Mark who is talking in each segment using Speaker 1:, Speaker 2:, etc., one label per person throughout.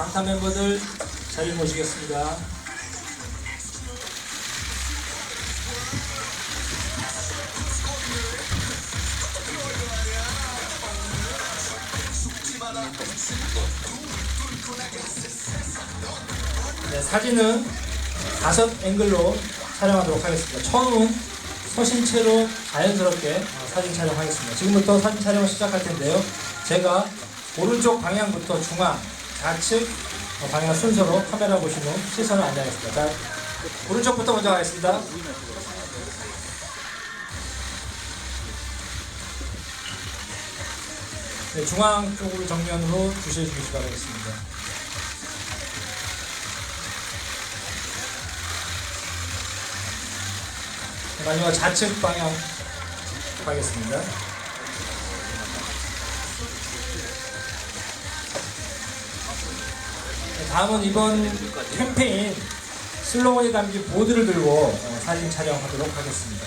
Speaker 1: 방탄 멤버들 자리 모시겠습니다. 네, 사진은 다섯 앵글로 촬영하도록 하겠습니다. 처음은 서신체로 자연스럽게 어, 사진 촬영하겠습니다. 지금부터 사진 촬영을 시작할 텐데요. 제가 오른쪽 방향부터 중앙, 좌측 어, 방향 순서로 카메라 보시면 시선을 안내하겠습니다. 자, 오른쪽부터 먼저 가겠습니다. 네, 중앙 쪽으로 정면으로 주시해 주시기 바라겠습니다. 네, 마지막 좌측 방향 가겠습니다. 다음은 이번 캠페인 슬로건이 담긴 보드를 들고 어, 사진 촬영하도록 하겠습니다.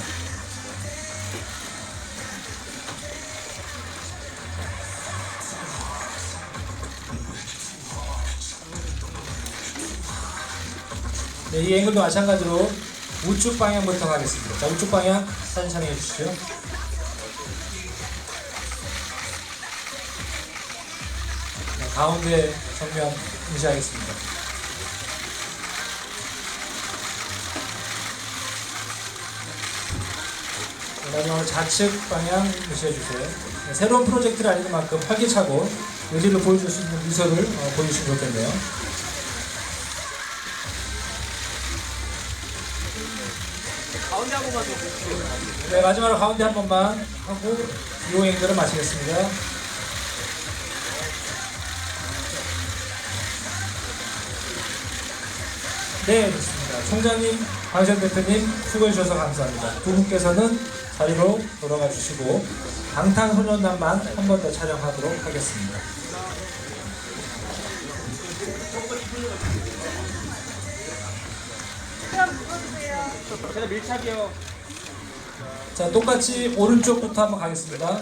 Speaker 1: 네, 이 앵글도 마찬가지로 우측 방향부터 가겠습니다. 자, 우측 방향 사진 촬영해 주시죠. 가운데 정면 인시하겠습니다. 네, 마지막으로 좌측 방향 무시해 주세요. 네, 새로운 프로젝트를 알리는 만큼 활기차고 의지를 보여줄 수 있는 미소를 어, 보여주시면 좋겠네요.
Speaker 2: 가운데 한 번만 더
Speaker 1: 네, 마지막으로 가운데 한 번만 하고 이 앵글을 마치겠습니다. 네, 좋습니다. 총장님, 방션 대표님 수고해 주셔서 감사합니다. 두 분께서는 자리로 돌아가 주시고 방탄소년단만 한 번 더 촬영하도록 하겠습니다.
Speaker 2: 제가 밀착이요.
Speaker 1: 자, 똑같이 오른쪽부터 한번 가겠습니다.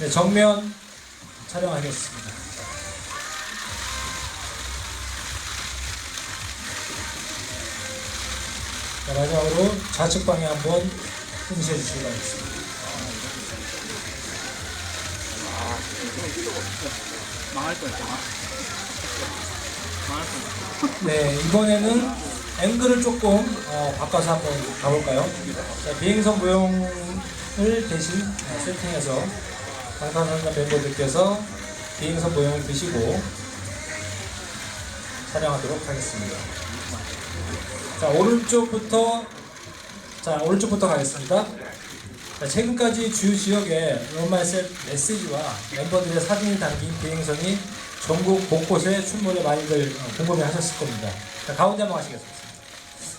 Speaker 1: 네, 정면 촬영하겠습니다. 자, 마지막으로 좌측 방향 한번 흔드셔 주시기 바라겠습니다.
Speaker 2: 망할 뻔했잖아. 망할 뻔.
Speaker 1: 네, 이번에는 앵글을 조금 어, 바꿔서 한번 가볼까요? 자, 비행선 모형을 대신 어, 세팅해서 방탄소년단 멤버들께서 비행선 모형을 드시고 촬영하도록 하겠습니다. 자, 오른쪽부터 자, 오른쪽부터 가겠습니다. 자, 최근까지 주요 지역에 롬마셋 메시지와 멤버들의 사진이 담긴 비행선이 전국 곳곳에 출몰해 많이들 어, 궁금해 하셨을 겁니다. 자, 가운데 한번 하시겠습니다.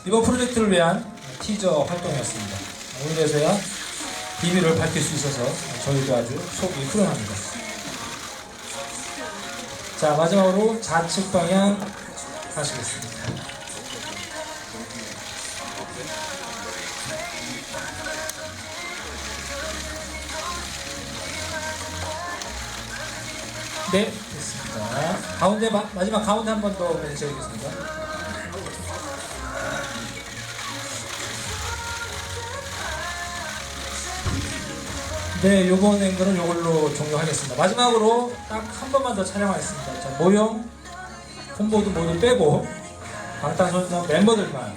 Speaker 1: 이번 프로젝트를 위한 티저 활동이었습니다. 오늘에서야 비밀을 밝힐 수 있어서 저희도 아주 속이 후련합니다. 자, 마지막으로 좌측 방향 하시겠습니다. 네, 됐습니다. 가운데 마, 마지막 가운데 한 번더 해주시겠습니다. 네, 요번 앵글은 요걸로 종료하겠습니다. 마지막으로 딱 한 번만 더 촬영하겠습니다. 자, 모형, 홈보드 모두 빼고 방탄소년단 멤버들만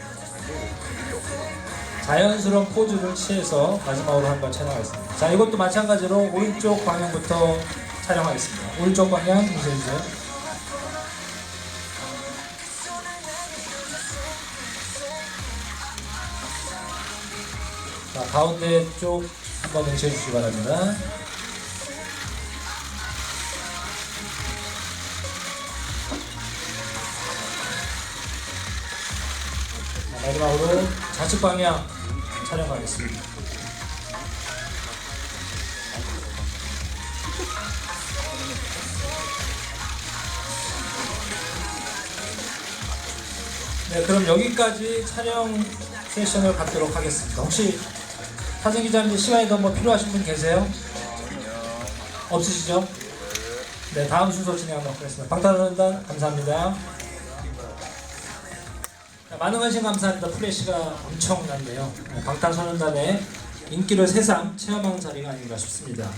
Speaker 1: 자연스러운 포즈를 취해서 마지막으로 한 번 촬영하겠습니다. 자, 이것도 마찬가지로 오른쪽 방향부터 촬영하겠습니다. 오른쪽 방향 보세주세요. 자, 가운데 쪽 한번 응시해 주시기 바랍니다. 자, 마지막으로 좌측 방향 촬영하겠습니다. 네, 그럼 여기까지 촬영 세션을 갖도록 하겠습니다. 혹시 사진 기자님 시간이 더 뭐 필요하신 분 계세요? 없으시죠? 네, 다음 순서 진행하도록 하겠습니다. 방탄소년단 감사합니다. 자, 많은 관심 감사합니다. 플래시가 엄청난데요. 네, 방탄소년단의 인기를 새삼 체험한 자리가 아닌가 싶습니다.